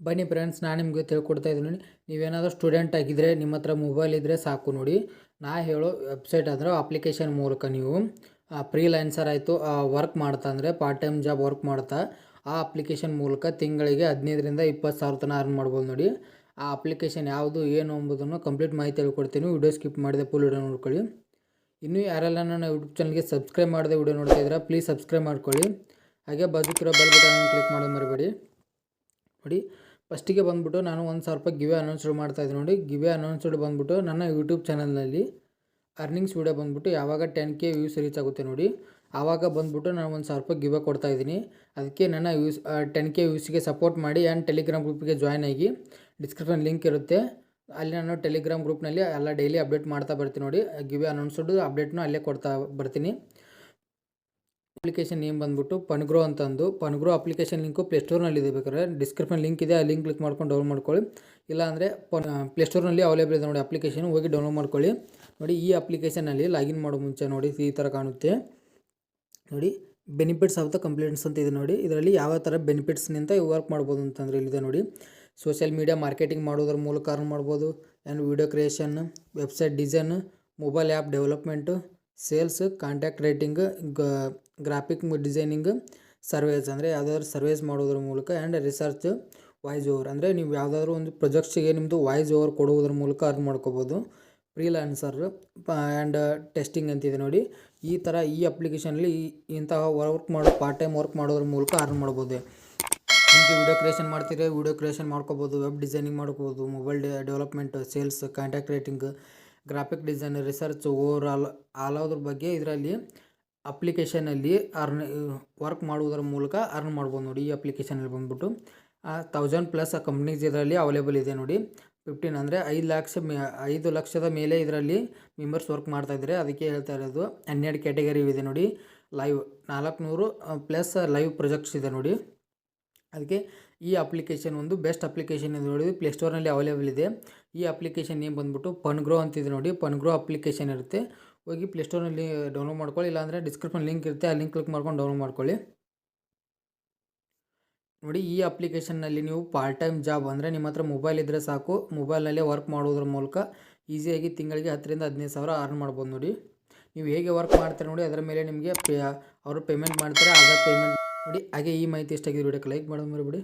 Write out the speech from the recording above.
ಬನ್ನಿ ಫ್ರೆಂಡ್ಸ್ ನಾನು ನಿಮಗೆ ತಿಳ್ಕೊಡ್ತಾ ಇದ್ದೀನಿ. ನೋಡಿ ನೀವೇನಾದರೂ ಸ್ಟೂಡೆಂಟ್ ಆಗಿದ್ದರೆ ನಿಮ್ಮ ಹತ್ರ ಮೊಬೈಲ್ ಇದ್ದರೆ ಸಾಕು ನೋಡಿ. ನಾ ಹೇಳೋ ವೆಬ್ಸೈಟ್ ಅಂದರೆ ಅಪ್ಲಿಕೇಶನ್ ಮೂಲಕ ನೀವು. ಫ್ರೀಲ್ಯಾನ್ಸರ್ ಆಯಿತು ವರ್ಕ್ ಮಾಡ್ತಾ ಅಂದರೆ ಪಾರ್ಟ್ ಟೈಮ್ ಜಾಬ್ ವರ್ಕ್ ಮಾಡ್ತಾ, ಆ ಅಪ್ಲಿಕೇಶನ್ ಮೂಲಕ ತಿಂಗಳಿಗೆ ಹದಿನೈದರಿಂದ ಇಪ್ಪತ್ತು ಸಾವಿರ ತನಕ ಅರ್ನ್ ಮಾಡ್ಬೋದು ನೋಡಿ. ಆ ಅಪ್ಲಿಕೇಶನ್ ಯಾವುದು, ಏನು ಎಂಬುದನ್ನು ಕಂಪ್ಲೀಟ್ ಮಾಹಿತಿ ಹೇಳ್ಕೊಡ್ತೀನಿ. ವಿಡಿಯೋ ಸ್ಕಿಪ್ ಮಾಡಿದೆ ಫುಲ್ ವಿಡಿಯೋ ನೋಡ್ಕೊಳ್ಳಿ. ಇನ್ನೂ ಯಾರೆಲ್ಲ ನನ್ನ ಯೂಟ್ಯೂಬ್ ಚಾನಲ್ಗೆ ಸಬ್ಸ್ಕ್ರೈಬ್ ಮಾಡದೆ ವಿಡಿಯೋ ನೋಡ್ತಾ ಇದ್ದೀರಾ ಪ್ಲೀಸ್ ಸಬ್ಸ್ಕ್ರೈಬ್ ಮಾಡ್ಕೊಳ್ಳಿ. ಹಾಗೆ ಬದುಕಿರೋ ಬೆಲ್ ಬಟನ್ ಕ್ಲಿಕ್ ಮಾಡೋದು ಮರಿಬೇಡಿ. ನೋಡಿ. ಫಸ್ಟಿಗೆ ಬಂದುಬಿಟ್ಟು ನಾನು ಒಂದು ಸಾವಿರ ರೂಪಾಯಿ ಗಿವೆ ಅನೌನ್ಸ್ಡ್ ಮಾಡ್ತಾ ಇದ್ದೀನಿ ನೋಡಿ. ಗಿವೆ ಅನೌನ್ಸ್ಡ್ ಬಂದುಬಿಟ್ಟು ನನ್ನ ಯೂಟ್ಯೂಬ್ ಚಾನಲ್ನಲ್ಲಿ ಅರ್ನಿಂಗ್ಸ್ ವೀಡಿಯೋ ಬಂದುಬಿಟ್ಟು ಯಾವಾಗ ಟೆನ್ ಕೆ ವ್ಯೂಸ್ ರೀಚ್ ಆಗುತ್ತೆ ನೋಡಿ. ಆವಾಗ ಬಂದುಬಿಟ್ಟು ನಾನು ಒಂದು ಸಾವಿರ ರೂಪಾಯಿ ಗಿವೆ ಕೊಡ್ತಾ ಇದ್ದೀನಿ. ಅದಕ್ಕೆ ನನ್ನ ವ್ಯೂಸ್ ಟೆನ್ ಕೆ ವ್ಯೂಸ್ಗೆ ಸಪೋರ್ಟ್ ಮಾಡಿ ಆ್ಯಂಡ್ ಟೆಲಿಗ್ರಾಮ್ ಗ್ರೂಪ್ಗೆ ಜಾಯ್ನ್ ಆಗಿ ಡಿಸ್ಕ್ರಿಪ್ಷನ್ ಲಿಂಕ್ ಇರುತ್ತೆ. ಅಲ್ಲಿ ನಾನು ಟೆಲಿಗ್ರಾಮ್ ಗ್ರೂಪ್ನಲ್ಲಿ ಎಲ್ಲ ಡೈಲಿ ಅಪ್ಡೇಟ್ ಮಾಡ್ತಾ ಬರ್ತೀನಿ ನೋಡಿ. ಗಿವೆ ಅನೌನ್ಸ್ಡ್ ಅಪ್ಡೇಟ್ನೂ ಅಲ್ಲೇ ಕೊಡ್ತಾ ಬರ್ತೀನಿ. ಅಪ್ಲಿಕೇಶನ್ ನೇಮ್ ಬಂದುಬಿಟ್ಟು ಪನ್ಗ್ರೋ ಅಂತಂದು. ಪನ್ಗ್ರೋ ಅಪ್ಲಿಕೇಶನ್ ಲಿಂಕು ಪ್ಲೇಸ್ಟೋರ್ನಲ್ಲಿ ಇದೆ ಬೇಕಾದ್ರೆ. ಡಿಸ್ಕ್ರಿಪ್ಷನ್ ಲಿಂಕ್ ಇದೆ. ಆ ಲಿಂಕ್ ಕ್ಲಿಕ್ ಮಾಡ್ಕೊಂಡು ಡೌನ್ಲೋಡ್ ಮಾಡ್ಕೊಳ್ಳಿ. ಇಲ್ಲಾಂದರೆ ಪನ್ ಪ್ಲೇಸ್ಟೋರ್ನಲ್ಲಿ ಅವೈಲೇಬಲ್ ಇದೆ ನೋಡಿ ಅಪ್ಲಿಕೇಶನ್ ಹೋಗಿ ಡೌನ್ಲೋಡ್ ಮಾಡ್ಕೊಳ್ಳಿ. ನೋಡಿ ಈ ಅಪ್ಲಿಕೇಶನಲ್ಲಿ ಲಾಗಿನ್ ಮಾಡೋ ಮುಂಚೆ ನೋಡಿ ಈ ಥರ ಕಾಣುತ್ತೆ. ನೋಡಿ ಬೆನಿಫಿಟ್ಸ್ ಆಫ್ ದ ಕಂಪ್ಲೇಂಟ್ಸ್ ಅಂತ ಇದೆ ನೋಡಿ. ಇದರಲ್ಲಿ ಯಾವ ಥರ ಬೆನಿಫಿಟ್ಸ್ನಿಂದ ವರ್ಕ್ ಮಾಡ್ಬೋದು ಅಂತಂದರೆ ಇಲ್ಲಿದೆ ನೋಡಿ. ಸೋಷಿಯಲ್ ಮೀಡಿಯಾ ಮಾರ್ಕೆಟಿಂಗ್ ಮಾಡೋದ್ರ ಮೂಲಕ ಅರ್ನ್ ಮಾಡ್ಬೋದು. And video creation website design mobile app development sales, contact writing graphic designing, surveys ಅಂದರೆ ಯಾವುದಾದ್ರು ಸರ್ವೇಸ್ ಮಾಡೋದ್ರ ಮೂಲಕ ಆ್ಯಂಡ್ ರಿಸರ್ಚ್ ವಾಯ್ಸ್ ಓವರ್ ಅಂದರೆ ನೀವು ಯಾವುದಾದ್ರು ಒಂದು ಪ್ರೊಜೆಕ್ಟ್ಸಿಗೆ ನಿಮ್ಮದು ವಾಯ್ಸ್ ಓವರ್ ಕೊಡುವುದ್ರ ಮೂಲಕ ಅರ್ನ್ ಮಾಡ್ಕೋಬೋದು. ಫ್ರೀಲ್ಯಾನ್ಸರ್ ಆ್ಯಂಡ್ ಟೆಸ್ಟಿಂಗ್ ಅಂತಿದೆ ನೋಡಿ. ಈ ಥರ ಈ ಅಪ್ಲಿಕೇಶನಲ್ಲಿ ಇಂತಹ ವರ್ಕ್ ಮಾಡೋ ಪಾರ್ಟ್ ಟೈಮ್ ವರ್ಕ್ ಮಾಡೋದ್ರ ಮೂಲಕ ಅರ್ನ್ ಮಾಡ್ಬೋದು. ನಿಮಗೆ ವೀಡಿಯೋ ಕ್ರಿಯೇಷನ್ ಮಾಡ್ತೀರಿ ವೀಡಿಯೋ ಕ್ರಿಯೇಷನ್ ಮಾಡ್ಕೋಬೋದು ವೆಬ್ ಡಿಸೈನಿಂಗ್ ಮಾಡ್ಕೋಬೋದು mobile development sales contact writing graphic design research overall ಆಲೋದ್ರ ಬಗ್ಗೆ ಇದರಲ್ಲಿ ಅಪ್ಲಿಕೇಶನಲ್ಲಿ ಅರ್ನ್ ವರ್ಕ್ ಮಾಡುವುದರ ಮೂಲಕ ಅರ್ನ್ ಮಾಡ್ಬೋದು ನೋಡಿ ಈ ಅಪ್ಲಿಕೇಶನಲ್ಲಿ ಬಂದ್ಬಿಟ್ಟು. ತೌಸಂಡ್ ಪ್ಲಸ್ ಆ ಕಂಪ್ನೀಸ್ ಇದರಲ್ಲಿ ಅವೈಲೇಬಲ್ ಇದೆ ನೋಡಿ. ಫಿಫ್ಟೀನ್ ಅಂದರೆ ಐದು ಲಕ್ಷ ಐದು ಲಕ್ಷದ ಮೇಲೆ ಇದರಲ್ಲಿ ಮೆಂಬರ್ಸ್ ವರ್ಕ್ ಮಾಡ್ತಾಯಿದ್ದಾರೆ ಅದಕ್ಕೆ ಹೇಳ್ತಾ ಇರೋದು ಹನ್ನೆರಡು ಕ್ಯಾಟಗರಿ ಇದೆ ನೋಡಿ. ಲೈವ್ ನಾಲ್ಕುನೂರು ಪ್ಲಸ್ ಲೈವ್ ಪ್ರೊಜೆಕ್ಟ್ಸ್ ಇದೆ ನೋಡಿ. ಅದಕ್ಕೆ ಈ ಅಪ್ಲಿಕೇಶನ್ ಒಂದು ಬೆಸ್ಟ್ ಅಪ್ಲಿಕೇಶನ್ ಇದೆ ನೋಡಿ ಪ್ಲೇಸ್ಟೋರ್ನಲ್ಲಿ ಅವೈಲೇಬಲ್ ಇದೆ. ಈ ಅಪ್ಲಿಕೇಶನ್ ನೇಮ್ ಬಂದುಬಿಟ್ಟು ಪನ್ಗ್ರೋ ಅಂತಿದೆ ನೋಡಿ. ಪನ್ಗ್ರೋ ಅಪ್ಲಿಕೇಶನ್ ಇರುತ್ತೆ. ಹೋಗಿ ಪ್ಲೇಸ್ಟೋರ್ನಲ್ಲಿ ಡೌನ್ಲೋಡ್ ಮಾಡ್ಕೊಳ್ಳಿ. ಇಲ್ಲಾಂದರೆ ಡಿಸ್ಕ್ರಿಪ್ಷನ್ ಲಿಂಕ್ ಇರುತ್ತೆ. ಆ ಲಿಂಕ್ ಕ್ಲಿಕ್ ಮಾಡ್ಕೊಂಡು ಡೌನ್ಲೋಡ್ ಮಾಡ್ಕೊಳ್ಳಿ. ನೋಡಿ, ಈ ಅಪ್ಲಿಕೇಶನ್ನಲ್ಲಿ ನೀವು ಪಾರ್ಟ್ ಟೈಮ್ ಜಾಬ್ ಅಂದರೆ ನಿಮ್ಮ ಹತ್ರ ಮೊಬೈಲ್ ಇದ್ದರೆ ಸಾಕು. ಮೊಬೈಲ್ನಲ್ಲೇ ವರ್ಕ್ ಮಾಡೋದ್ರ ಮೂಲಕ ಈಸಿಯಾಗಿ ತಿಂಗಳಿಗೆ ಹತ್ತರಿಂದ ಹದಿನೈದು ಸಾವಿರ ಅರ್ನ್ ಮಾಡ್ಬೋದು ನೋಡಿ. ನೀವು ಹೇಗೆ ವರ್ಕ್ ಮಾಡ್ತಾರೆ ನೋಡಿ, ಅದರ ಮೇಲೆ ನಿಮಗೆ ಪೇ ಅವರು ಪೇಮೆಂಟ್ ಮಾಡ್ತಾರೆ. ಆಗ ಪೇಮೆಂಟ್ ನೋಡಿ ಹಾಗೆ ಈ ಮಾಹಿತಿ ಇಷ್ಟ ಆಗಿದೆ ವಿಡಿಯೋಕ್ಕೆ ಲೈಕ್ ಮಾಡೋದು ಮರಿಬಿಡಿ.